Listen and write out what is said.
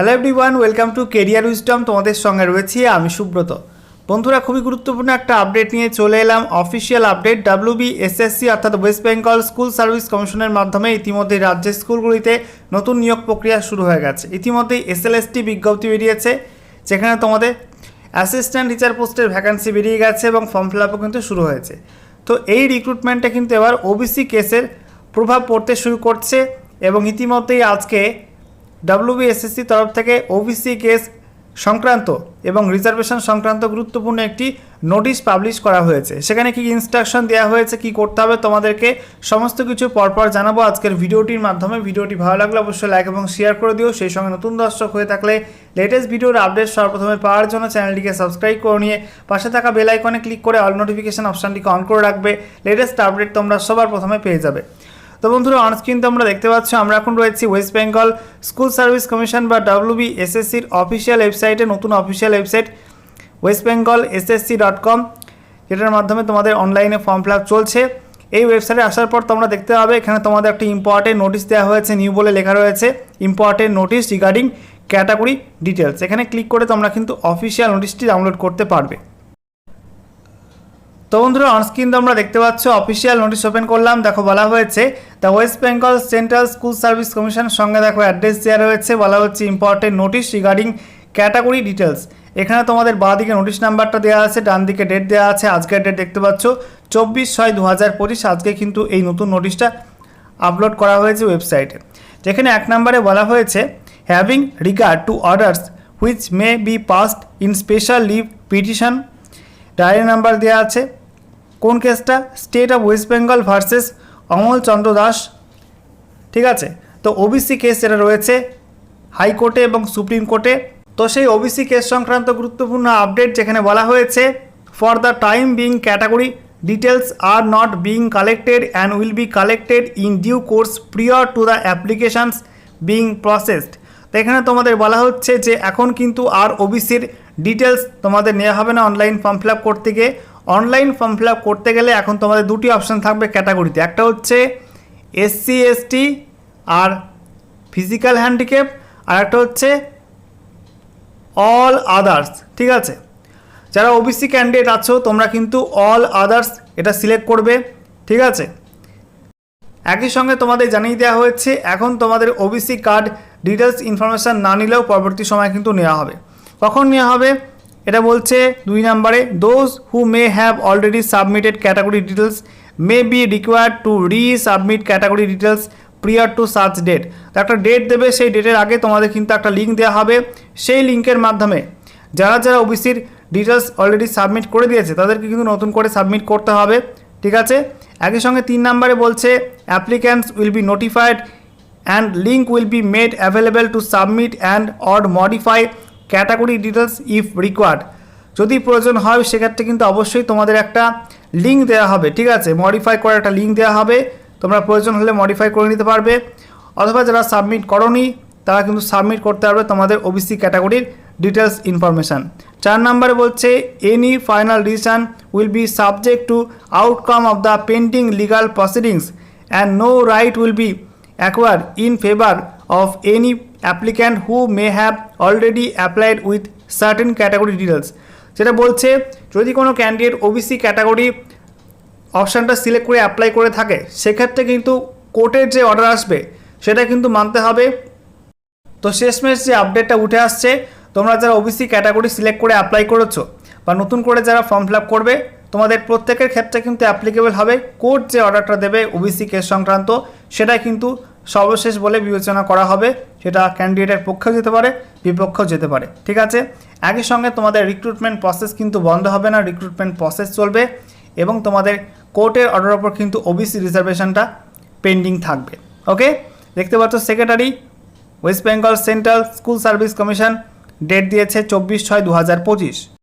Hello everyone welcome to career wisdom তোমাদের সঙ্গে রয়েছি আমি সুব্রত। বন্ধুরা, খুবই গুরুত্বপূর্ণ একটা আপডেট নিয়ে চলে এলাম। Official update W B S S C অর্থাৎ ওয়েস্ট বেঙ্গল স্কুল সার্ভিস কমিশনের মাধ্যমে ইতিমধ্যে রাজ্যের স্কুলগুলিতে নতুন নিয়োগ প্রক্রিয়া শুরু হয়ে গেছে। ইতিমধ্যেই এসএলএসটি বিজ্ঞপ্তি বেরিয়েছে, যেখানে তোমাদের অ্যাসিস্ট্যান্ট টিচার পোস্টের ভ্যাকান্সি বেরিয়ে গেছে এবং ফর্ম ফিল আপও কিন্তু শুরু হয়েছে। তো এই রিক্রুটমেন্টে কিন্তু এবার ওবিসি কেসের প্রভাব পড়তে শুরু করছে এবং ইতিমধ্যেই আজকে ডাব্লিউবিএসএসসি তরফ থেকে ওবিসি কেস সংক্রান্ত এবং রিজার্ভেশন সংক্রান্ত গুরুত্বপূর্ণ একটি নোটিশ পাবলিশ করা হয়েছে। সেখানে কি ইনস্ট্রাকশন দেওয়া হয়েছে, কি করতে হবে, তোমাদেরকে সমস্ত কিছু পরপর জানাব আজকের ভিডিওটির মাধ্যমে। ভিডিওটি ভালো লাগলে অবশ্যই লাইক এবং শেয়ার করে দিও। সেই সঙ্গে নতুন দর্শক হয়ে থাকলে লেটেস্ট ভিডিওর আপডেট সর্বপ্রথমে পাওয়ার জন্য চ্যানেলটিকে সাবস্ক্রাইব করে নিয়ে পাশে থাকা বেল আইকনে ক্লিক করে অল নোটিফিকেশন অপশানটিকে অন করে রাখবে। লেটেস্ট আপডেট তোমরা সবার প্রথমে পেয়ে যাবে। তো বন্ধুরা অনস্ক্রিন তোমরা দেখতে পাচ্ছ, আমরা এখন রয়েছি West Bengal school service commission বা ডাব্লিউবি এসএসসির অফিসিয়াল ওয়েবসাইটে নতুন official website West Bengal S S C dot com যেটার মাধ্যমে তোমাদের অনলাইনে ফর্ম ফিল চলছে। এই ওয়েবসাইটে আসার পর তোমরা দেখতে পাবে, এখানে তোমাদের একটা ইম্পর্টেন্ট নোটিশ দেওয়া হয়েছে নিউ বলে লেখা রয়েছে important notice regarding category details এখানে ক্লিক করে তোমরা কিন্তু অফিসিয়াল নোটিশটি ডাউনলোড করতে পারবে। তো বন্ধুরা অনস্ক্রিন তোমরা দেখতে পাচ্ছ অফিসিয়াল নোটিশ ওপেন করলাম। দেখো, বলা হয়েছে the West Bengal central school service commission সঙ্গে দেখো অ্যাড্রেস দেওয়া রয়েছে। বলা হচ্ছে important notice regarding category details এখানে তোমাদের বাঁ দিকে নোটিশ নাম্বারটা দেওয়া আছে, ডান দিকে ডেট দেওয়া আছে। আজকের ডেট দেখতে পাচ্ছ, চব্বিশ ছয় দু হাজার পঁচিশ। আজকে কিন্তু এই নতুন নোটিশটা আপলোড করা হয়েছে ওয়েবসাইটে যেখানে এক নম্বরে বলা হয়েছে having regard to orders which may be passed in special leave petition diary number দেওয়া আছে কোন কেসটা? State of West Bengal versus Amal Chandra Das ঠিক আছে? তো ওবিসি কেস যেটা রয়েছে হাইকোর্টে এবং সুপ্রিম কোর্টে তো সেই ওবিসি কেস সংক্রান্ত গুরুত্বপূর্ণ আপডেট যেখানে বলা হয়েছে for the time being category details are not being collected and will be collected in due course prior to the applications being processed তো এখানে তোমাদের বলা হচ্ছে যে, এখন কিন্তু আর ওবিসির ডিটেলস তোমাদের নেওয়া হবে না অনলাইন ফর্ম ফিল আপ করতে গিয়ে। অনলাইন ফর্ম ফিল করতে গেলে এখন তোমাদের দুটি অপশান থাকবে ক্যাটাগরিতে একটা হচ্ছে এসসি এসটি আর ফিজিক্যাল হ্যান্ডিক্যাপ আর একটা হচ্ছে অল আদার্স ঠিক আছে? যারা ওবিসি ক্যান্ডিডেট আছো, তোমরা কিন্তু অল আদার্স এটা সিলেক্ট করবে, ঠিক আছে? একই সঙ্গে তোমাদের জানিয়ে দেওয়া হয়েছে, এখন তোমাদের ওবিসি কার্ড ডিটেলস ইনফরমেশান না নিলেও পরবর্তী সময় কিন্তু নেওয়া হবে। কখন নেওয়া হবে? এটা বলছে দুই নম্বরে those who may have already submitted category details may be required to resubmit category details prior to search date তো একটা ডেট দেবে, সেই ডেটের আগে তোমাদের কিন্তু একটা লিঙ্ক দেওয়া হবে। সেই লিঙ্কের মাধ্যমে যারা যারা ওবিসির ডিটেলস অলরেডি সাবমিট করে দিয়েছে, তাদেরকে কিন্তু নতুন করে সাবমিট করতে হবে। ঠিক আছে? একই সঙ্গে তিন নম্বরে বলছে applicants will be notified and link will be made available to submit and or modify category details if required যদি প্রয়োজন হয়, সেক্ষেত্রে কিন্তু অবশ্যই তোমাদের একটা লিঙ্ক দেওয়া হবে, ঠিক আছে? মডিফাই করার একটা লিঙ্ক দেওয়া হবে। তোমরা প্রয়োজন হলে মডিফাই করে নিতে পারবে। অথবা যারা সাবমিট করনি, তারা কিন্তু সাবমিট করতে পারবে তোমাদের ওবিসি ক্যাটাগরির ডিটেলস ইনফরমেশান চার নম্বরে বলছে any final decision will be subject to outcome of the pending legal proceedings and no right will be acquire in favour of any applicant who may have already applied with certain category details যেটা বলছে, যদি কোনো candidate O B C category অপশানটা select করে apply করে থাকে, সেক্ষেত্রে কিন্তু কোর্টের যে অর্ডার আসবে, সেটা কিন্তু মানতে হবে। তো শেষমেশ যে আপডেটটা উঠে আসছে, তোমরা যারা O B C category select করে অ্যাপ্লাই করেছ, বা নতুন করে যারা ফর্ম ফিল করবে, তোমাদের প্রত্যেকের ক্ষেত্রে কিন্তু অ্যাপ্লিকেবল হবে। কোর্ট যে অর্ডারটা দেবে ওবিসি কেস সংক্রান্ত সেটা কিন্তু সর্বশেষ বলে বিবেচনা করা হবে, সেটা ক্যান্ডিডেটের পক্ষেও যেতে পারে, বিপক্ষেও যেতে পারে। ঠিক আছে? একই সঙ্গে তোমাদের রিক্রুটমেন্ট প্রসেস কিন্তু বন্ধ হবে না রিক্রুটমেন্ট প্রসেস চলবে এবং তোমাদের কোর্টের অর্ডার ওপর কিন্তু ওবিসি রিজার্ভেশনটা পেন্ডিং থাকবে। ওকে দেখতে পাচ্ছ secretary West Bengal central school service commission date দিয়েছে চব্বিশ ছয় দু হাজার পঁচিশ।